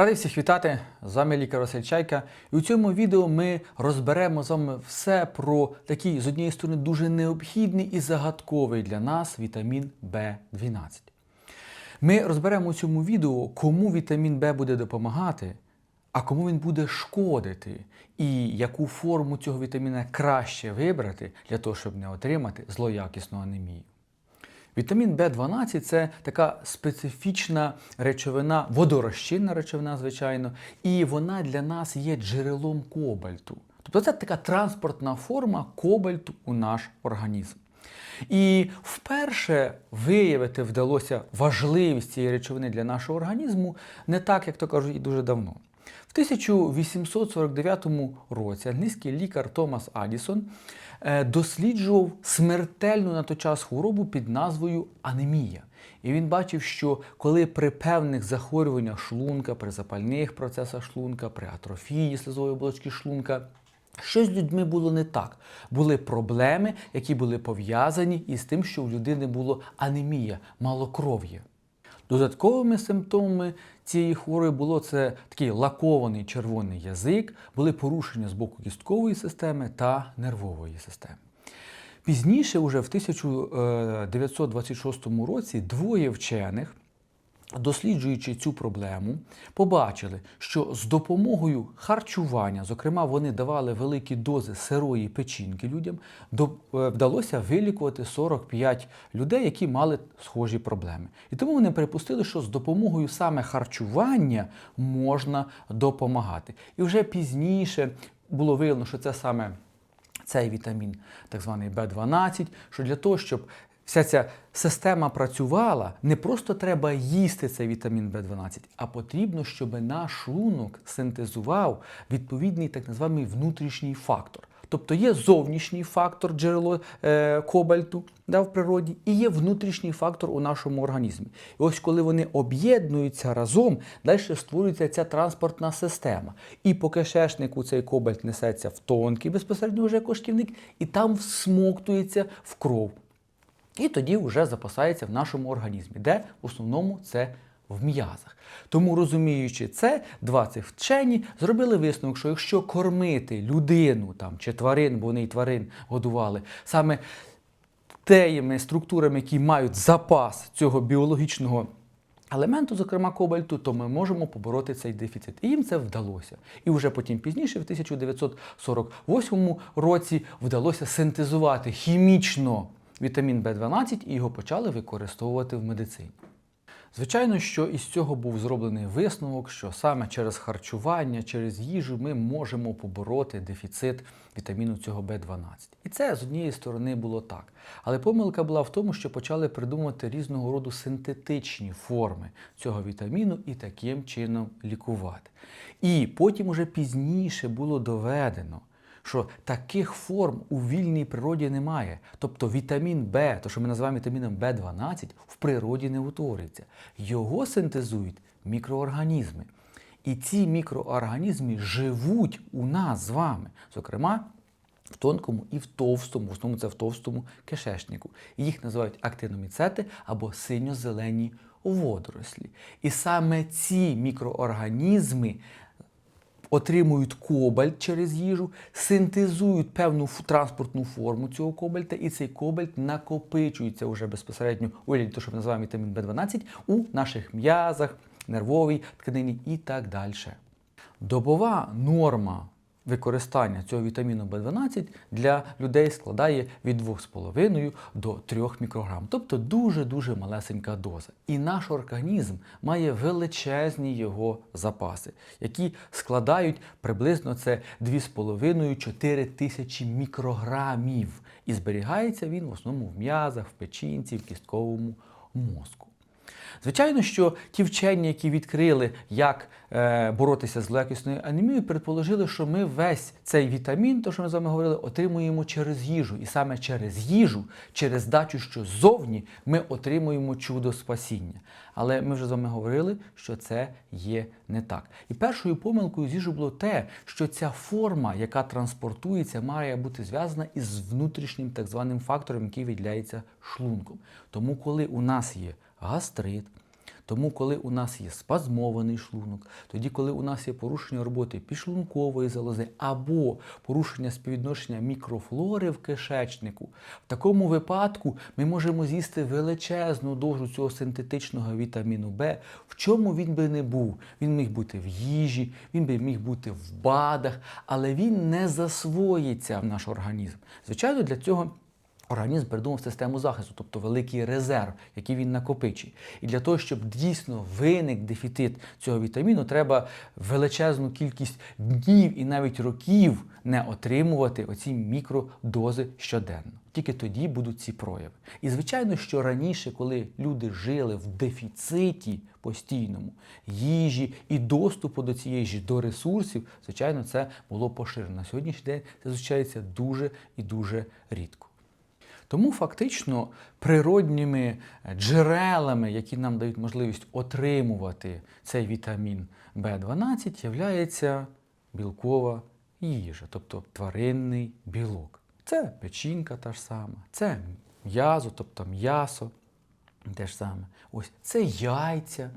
Радий всіх вітати! З вами лікар Василь Чайка. І у цьому відео ми розберемо з вами все про такий, з однієї сторони, дуже необхідний і загадковий для нас вітамін В12. Ми розберемо у цьому відео, кому вітамін В буде допомагати, а кому він буде шкодити, і яку форму цього вітаміна краще вибрати для того, щоб не отримати злоякісну анемію. Вітамін В12 це така специфічна речовина, водорозчинна речовина, звичайно, і вона для нас є джерелом кобальту. Тобто це така транспортна форма кобальту у наш організм. І вперше виявити вдалося важливість цієї речовини для нашого організму не так, як то кажуть, і дуже давно. В 1849 році англійський лікар Томас Адісон е, досліджував смертельну на той час хворобу під назвою анемія. І він бачив, що коли при певних захворюваннях шлунка, при запальних процесах шлунка, при атрофії слизової оболочки шлунка, Щось з людьми було не так. Були проблеми, які були пов'язані із тим, що у людини було анемія, малокров'я. Додатковими симптомами цієї хвороби було це такий лакований червоний язик, були порушення з боку кісткової системи та нервової системи. Пізніше, уже в 1926 році, двоє вчених, досліджуючи цю проблему, побачили, що з допомогою харчування, зокрема, вони давали великі дози сирої печінки людям, е, вдалося вилікувати 45 людей, які мали схожі проблеми. І тому вони припустили, що з допомогою саме харчування можна допомагати. І вже пізніше було виявлено, що це саме цей вітамін, так званий В12, що для того, щоб вся ця система працювала, не просто треба їсти цей вітамін В12, а потрібно, щоб наш шлунок синтезував відповідний так званий внутрішній фактор. Тобто є зовнішній фактор джерело е, кобальту да, в природі, і є внутрішній фактор у нашому організмі. І ось коли вони об'єднуються разом, далі створюється ця транспортна система. І по кишечнику цей кобальт несеться в тонкий безпосередньо вже кишківник, і там всмоктується в кров. І тоді вже запасається в нашому організмі, де в основному це в м'язах. Тому, розуміючи це, два цих вчені зробили висновок, що якщо кормити людину там, чи тварин, бо вони і тварин годували, саме тими структурами, які мають запас цього біологічного елементу, зокрема кобальту, то ми можемо побороти цей дефіцит. І їм це вдалося. І вже потім пізніше, в 1948 році, вдалося синтезувати хімічно вітамін В12 і його почали використовувати в медицині. Звичайно, що із цього був зроблений висновок, що саме через харчування, через їжу ми можемо побороти дефіцит вітаміну цього В12. І це з однієї сторони було так. Але помилка була в тому, що почали придумувати різного роду синтетичні форми цього вітаміну і таким чином лікувати. І потім уже пізніше було доведено, що таких форм у вільній природі немає. Тобто вітамін Б, то що ми називаємо вітаміном В12, в природі не утворюється. Його синтезують мікроорганізми. І ці мікроорганізми живуть у нас з вами, зокрема в тонкому і в товстому, в основному це в товстому кишечнику. Їх називають актиноміцети або синьо-зелені водорослі. І саме ці мікроорганізми отримують кобальт через їжу, синтезують певну транспортну форму цього кобальта, і цей кобальт накопичується вже безпосередньо у вигляді, того, що ми називаємо вітамін В12, у наших м'язах, нервовій тканині і так далі. Добова норма використання цього вітаміну В12 для людей складає від 2,5 до 3 мікрограм, тобто дуже-дуже малесенька доза. І наш організм має величезні його запаси, які складають приблизно це 2,5-4 тисячі мікрограмів. І зберігається він в основному в м'язах, в печінці, в кістковому мозку. Звичайно, що ті вчені, які відкрили, як е, боротися з злоякісною анемією, предположили, що ми весь цей вітамін, то що ми з вами говорили, отримуємо через їжу. І саме через їжу, через дачу, що ззовні, ми отримуємо чудо спасіння. Але ми вже з вами говорили, що це є не так. І першою помилкою з їжу було те, що ця форма, яка транспортується, має бути зв'язана із внутрішнім так званим фактором, який виділяється шлунком. Тому, коли у нас є гастрит, Тому, коли у нас є спазмований шлунок, тоді, коли у нас є порушення роботи підшлункової залози або порушення співвідношення мікрофлори в кишечнику, в такому випадку ми можемо з'їсти величезну дозу цього синтетичного вітаміну Б, в чому він би не був. Він міг бути в їжі, він би міг бути в БАДах, але він не засвоїться в наш організм. Звичайно, для цього. Організм придумав систему захисту, тобто великий резерв, який він накопичить. І для того, щоб дійсно виник дефіцит цього вітаміну, треба величезну кількість днів і навіть років не отримувати оці мікродози щоденно. Тільки тоді будуть ці прояви. І звичайно, що раніше, коли люди жили в дефіциті постійному їжі і доступу до цієї їжі, до ресурсів, звичайно, це було поширено. На сьогоднішній день це зустрічається дуже і дуже рідко. Тому фактично природніми джерелами, які нам дають можливість отримувати цей вітамін В12, являється білкова їжа, тобто тваринний білок. Це печінка та ж сама, це м'язо, тобто м'ясо, те ж саме. Ось це яйця.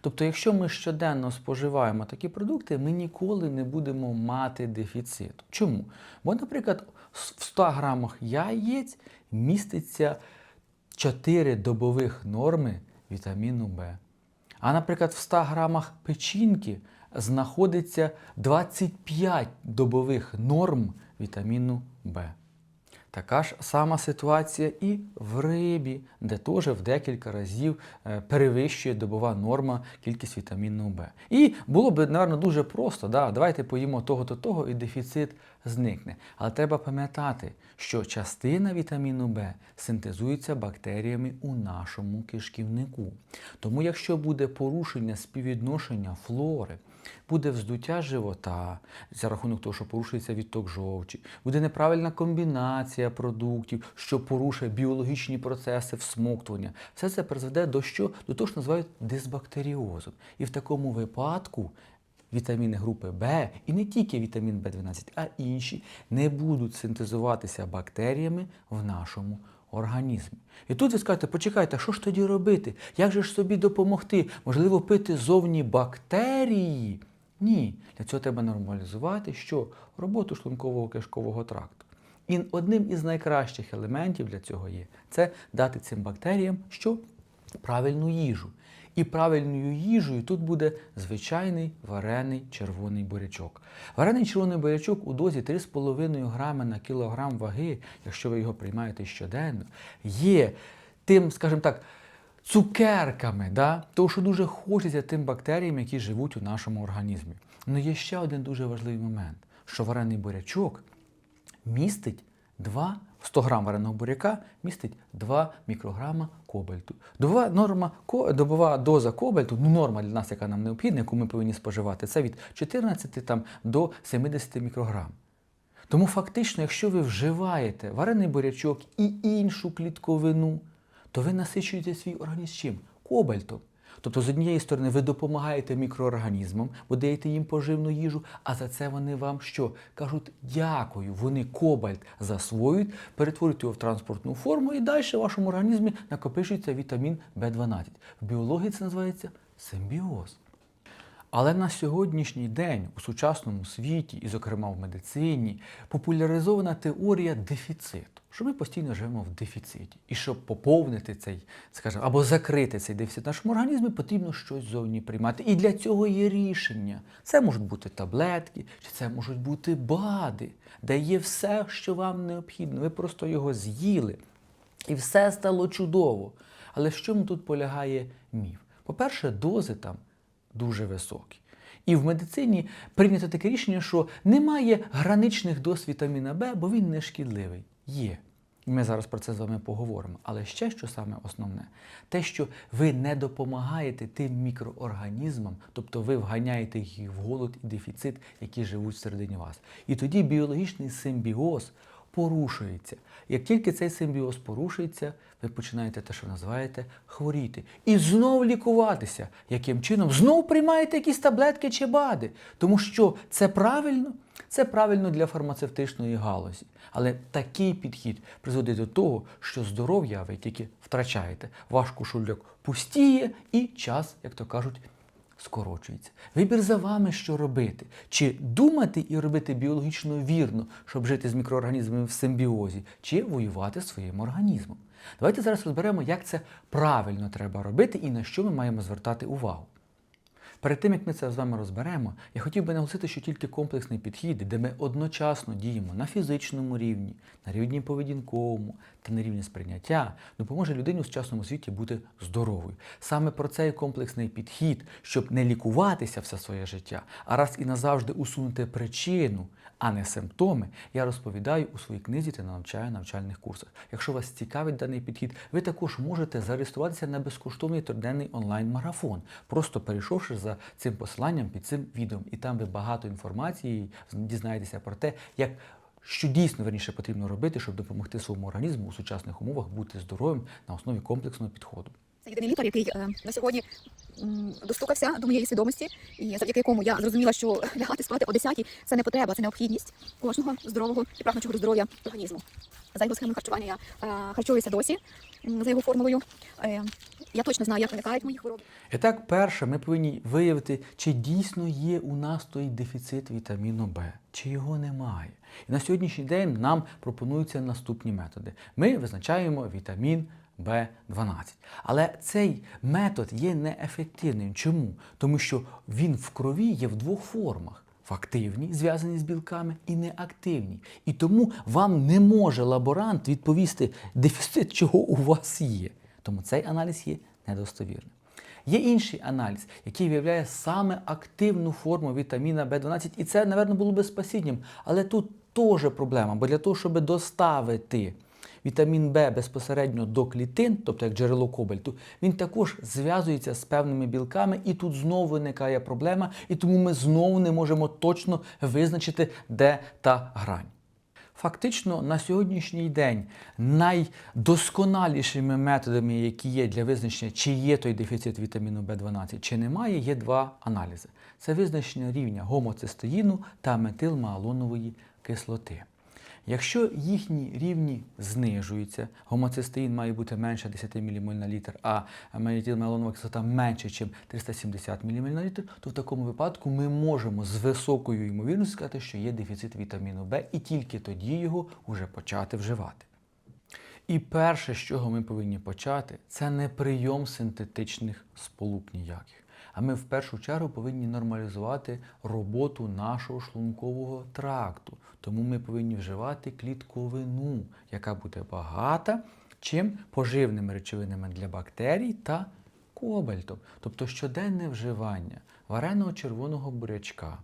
Тобто, якщо ми щоденно споживаємо такі продукти, ми ніколи не будемо мати дефіциту. Чому? Бо, наприклад, в 100 грамах яєць міститься 4 добових норми вітаміну В. А, наприклад, в 100 грамах печінки знаходиться 25 добових норм вітаміну В. Така ж сама ситуація і в рибі, де теж в декілька разів е, перевищує добова норма кількість вітаміну В. І було б, напевно, дуже просто. Да? Давайте поїмо того-то того і дефіцит зникне. Але треба пам'ятати, що частина вітаміну В синтезується бактеріями у нашому кишківнику. Тому, якщо буде порушення співвідношення флори, буде вздуття живота за рахунок того, що порушується відток жовчі, буде неправильна комбінація продуктів, що порушує біологічні процеси всмоктування. Все це призведе до що? До того, що називають дисбактеріозом. І в такому випадку вітаміни групи Б і не тільки вітамін В12, а інші не будуть синтезуватися бактеріями в нашому організмі. І тут ви скажете, почекайте, що ж тоді робити? Як же ж собі допомогти? Можливо, пити зовні бактерії? Ні. Для цього треба нормалізувати що? Роботу шлункового кишкового тракту. І одним із найкращих елементів для цього є це дати цим бактеріям що? Правильну їжу. І правильною їжею тут буде звичайний варений червоний бурячок. Варений червоний бурячок у дозі 3,5 грами на кілограм ваги, якщо ви його приймаєте щоденно, є тим, скажімо так, цукерками, да? тому що дуже хочеться тим бактеріям, які живуть у нашому організмі. Ну є ще один дуже важливий момент, що варений бурячок містить 2 100 грам вареного буряка містить 2 мікрограма кобальту. Добова, норма, добова доза кобальту, ну норма для нас, яка нам необхідна, яку ми повинні споживати, це від 14 там, до 70 мікрограм. Тому фактично, якщо ви вживаєте варений бурячок і іншу клітковину, то ви насичуєте свій організм чим? Кобальтом. Тобто, з однієї сторони, ви допомагаєте мікроорганізмам, бо даєте їм поживну їжу, а за це вони вам що? Кажуть дякую. Вони кобальт засвоюють, перетворюють його в транспортну форму і далі в вашому організмі накопичується вітамін В12. В біології це називається симбіоз. Але на сьогоднішній день у сучасному світі, і, зокрема в медицині, популяризована теорія дефіциту, що ми постійно живемо в дефіциті. І щоб поповнити цей, скажімо, або закрити цей дефіцит в нашому організмі, потрібно щось зовні приймати. І для цього є рішення. Це можуть бути таблетки, чи це можуть бути БАДи, де є все, що вам необхідно. Ви просто його з'їли. І все стало чудово. Але в чому тут полягає міф? По-перше, дози там дуже високі. І в медицині прийнято таке рішення, що немає граничних доз вітаміна Б, бо він не шкідливий. Є. І Ми зараз про це з вами поговоримо. Але ще що саме основне, те, що ви не допомагаєте тим мікроорганізмам, тобто ви вганяєте їх в голод і дефіцит, які живуть всередині вас. І тоді біологічний симбіоз порушується. Як тільки цей симбіоз порушується, ви починаєте те, що називаєте хворіти. І знов лікуватися. Яким чином? Знов приймаєте якісь таблетки чи БАДи. Тому що це правильно, це правильно для фармацевтичної галузі. Але такий підхід призводить до того, що здоров'я ви тільки втрачаєте. Ваш кошульок пустіє і час, як то кажуть, скорочується. Вибір за вами, що робити. Чи думати і робити біологічно вірно, щоб жити з мікроорганізмами в симбіозі, чи воювати своїм організмом. Давайте зараз розберемо, як це правильно треба робити і на що ми маємо звертати увагу. Перед тим, як ми це з вами розберемо, я хотів би наголосити, що тільки комплексний підхід, де ми одночасно діємо на фізичному рівні, на рівні поведінковому та на рівні сприйняття, допоможе людині у сучасному світі бути здоровою. Саме про цей комплексний підхід, щоб не лікуватися все своє життя, а раз і назавжди усунути причину, а не симптоми, я розповідаю у своїй книзі та навчаю навчальних курсах. Якщо вас цікавить даний підхід, ви також можете зареєструватися на безкоштовний триденний онлайн-марафон, просто перейшовши за цим посиланням під цим відео. І там ви багато інформації дізнаєтеся про те, як що дійсно верніше потрібно робити, щоб допомогти своєму організму у сучасних умовах бути здоровим на основі комплексного підходу. Це єдиний лікар, який е, на сьогодні достукався до моєї свідомості, і завдяки якому я зрозуміла, що лягати спати о 10 – це не потреба, це необхідність кожного здорового і прагнучого до здоров'я організму. За його схемою харчування я е, харчуюся досі, за його формулою. Е, я точно знаю, як виникають мої хвороби. І так, перше, ми повинні виявити, чи дійсно є у нас той дефіцит вітаміну Б, чи його немає. І на сьогоднішній день нам пропонуються наступні методи. Ми визначаємо вітамін В12. Але цей метод є неефективним. Чому? Тому що він в крові є в двох формах. В активній, зв'язаній з білками, і неактивній. І тому вам не може лаборант відповісти дефіцит, чого у вас є. Тому цей аналіз є недостовірним. Є інший аналіз, який виявляє саме активну форму вітаміна В12, і це, напевно, було би спасінням. Але тут теж проблема, бо для того, щоб доставити вітамін В безпосередньо до клітин, тобто як джерело кобальту, він також зв'язується з певними білками, і тут знову виникає проблема, і тому ми знову не можемо точно визначити, де та грань. Фактично, на сьогоднішній день найдосконалішими методами, які є для визначення, чи є той дефіцит вітаміну В12, чи немає, є два аналізи: це визначення рівня гомоцистеїну та метилмаалонової кислоти. Якщо їхні рівні знижуються, гомоцистеїн має бути менше 10 ммоль на літр, а метилмеалонова кислота менше, ніж 370 ммоль на літр, то в такому випадку ми можемо з високою ймовірністю сказати, що є дефіцит вітаміну В, і тільки тоді його вже почати вживати. І перше, з чого ми повинні почати, це не прийом синтетичних сполук ніяких. А ми в першу чергу повинні нормалізувати роботу нашого шлункового тракту. Тому ми повинні вживати клітковину, яка буде багата чим поживними речовинами для бактерій та кобальтом. Тобто щоденне вживання вареного червоного бурячка.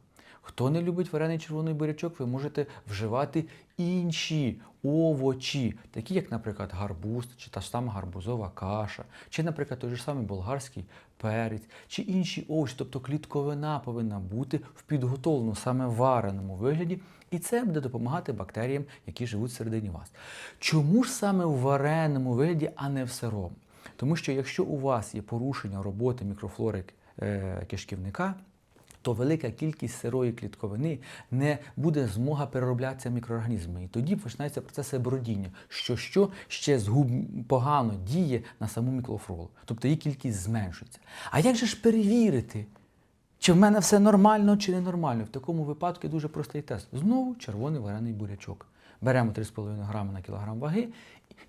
Хто не любить варений червоний бурячок, ви можете вживати інші овочі, такі як, наприклад, гарбуз, чи та ж сама гарбузова каша, чи, наприклад, той же самий болгарський перець, чи інші овочі. Тобто клітковина повинна бути в підготовленому саме вареному вигляді, і це буде допомагати бактеріям, які живуть всередині вас. Чому ж саме в вареному вигляді, а не в сирому? Тому що якщо у вас є порушення роботи мікрофлори е, кишківника, то велика кількість сирої клітковини не буде змога перероблятися мікроорганізмами. І тоді починається процес бродіння, що що ще згуб погано діє на саму мікрофлору. Тобто її кількість зменшується. А як же ж перевірити? Чи в мене все нормально, чи не нормально? В такому випадку дуже простий тест. Знову червоний варений бурячок. Беремо 3,5 грами на кілограм ваги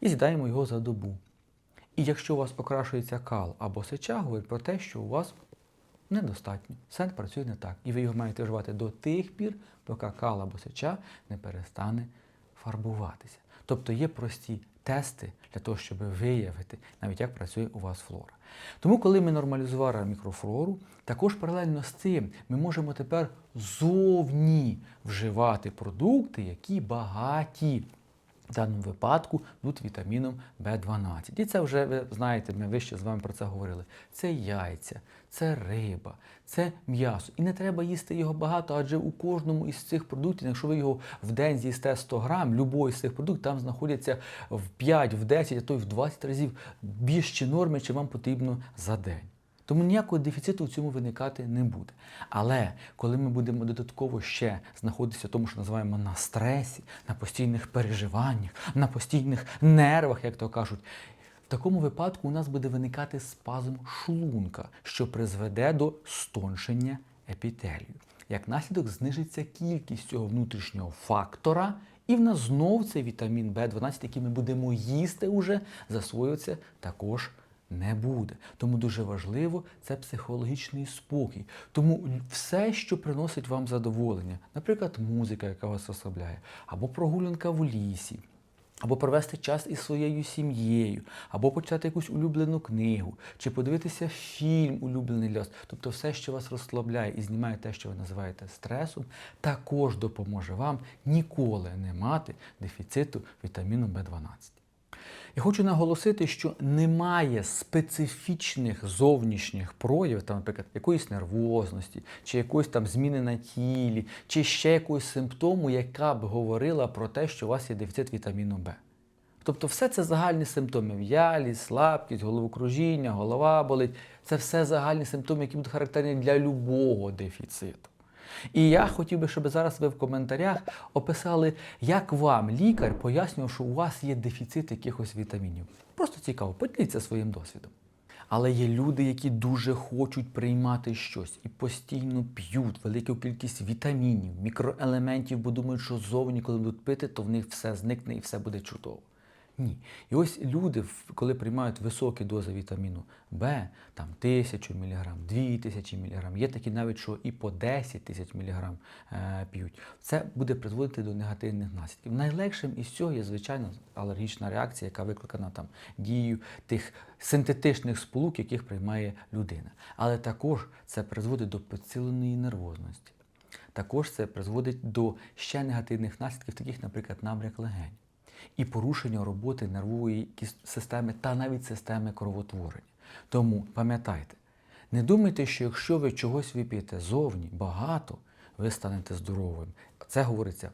і з'їдаємо його за добу. І якщо у вас окрашується кал або сеча, говорить про те, що у вас недостатньо. Все працює не так. І ви його маєте вживати до тих пір, поки кал або сеча не перестане фарбуватися. Тобто є прості тести для того, щоб виявити, навіть як працює у вас флора. Тому, коли ми нормалізували мікрофлору, також паралельно з цим ми можемо тепер зовні вживати продукти, які багаті в даному випадку тут вітаміном В12. І це вже ви знаєте, ми вище з вами про це говорили. Це яйця, це риба, це м'ясо. І не треба їсти його багато, адже у кожному із цих продуктів, якщо ви його в день з'їсте 100 грам, любой з цих продуктів, там знаходяться в 5, в 10, а то й в 20 разів більші норми, чи вам потрібно за день. Тому ніякого дефіциту в цьому виникати не буде. Але коли ми будемо додатково ще знаходитися в тому, що називаємо на стресі, на постійних переживаннях, на постійних нервах, як то кажуть, в такому випадку у нас буде виникати спазм шлунка, що призведе до стоншення епітелію. Як наслідок знижиться кількість цього внутрішнього фактора, і в нас знов цей вітамін В12, який ми будемо їсти уже, засвоюється також не буде. Тому дуже важливо це психологічний спокій. Тому все, що приносить вам задоволення, наприклад, музика, яка вас розслабляє, або прогулянка в лісі, або провести час із своєю сім'єю, або почитати якусь улюблену книгу, чи подивитися фільм улюблений для вас. Тобто все, що вас розслабляє і знімає те, що ви називаєте стресом, також допоможе вам ніколи не мати дефіциту вітаміну В12. Я хочу наголосити, що немає специфічних зовнішніх проявів, там, наприклад, якоїсь нервозності, чи якоїсь там зміни на тілі, чи ще якогось симптому, яка б говорила про те, що у вас є дефіцит вітаміну Б. Тобто все це загальні симптоми в'ялість, слабкість, головокружіння, голова болить. Це все загальні симптоми, які будуть характерні для любого дефіциту. І я хотів би, щоб зараз ви в коментарях описали, як вам лікар пояснював, що у вас є дефіцит якихось вітамінів. Просто цікаво, поділіться своїм досвідом. Але є люди, які дуже хочуть приймати щось і постійно п'ють велику кількість вітамінів, мікроелементів, бо думають, що зовні, коли будуть пити, то в них все зникне і все буде чудово. Ні. І ось люди, коли приймають високі дози вітаміну Б, там тисячу міліграм, дві тисячі міліграм, є такі навіть, що і по 10 тисяч міліграм е, п'ють. Це буде призводити до негативних наслідків. Найлегшим із цього є, звичайно, алергічна реакція, яка викликана там дією тих синтетичних сполук, яких приймає людина. Але також це призводить до підсиленої нервозності. Також це призводить до ще негативних наслідків, таких, наприклад, набряк легень і порушення роботи нервової системи та навіть системи кровотворення. Тому пам'ятайте, не думайте, що якщо ви чогось вип'єте зовні багато, ви станете здоровим. Це говориться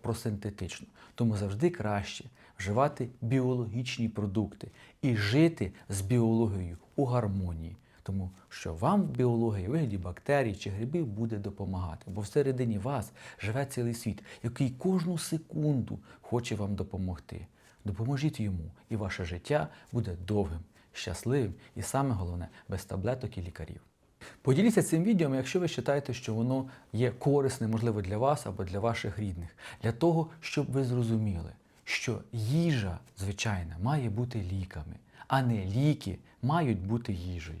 про синтетично. Тому завжди краще вживати біологічні продукти і жити з біологією у гармонії. Тому що вам в біології вигляді бактерій чи грибів буде допомагати, бо всередині вас живе цілий світ, який кожну секунду хоче вам допомогти. Допоможіть йому, і ваше життя буде довгим, щасливим і саме головне без таблеток і лікарів. Поділіться цим відео, якщо ви вважаєте, що воно є корисним, можливо, для вас або для ваших рідних, для того, щоб ви зрозуміли, що їжа, звичайна, має бути ліками, а не ліки мають бути їжею.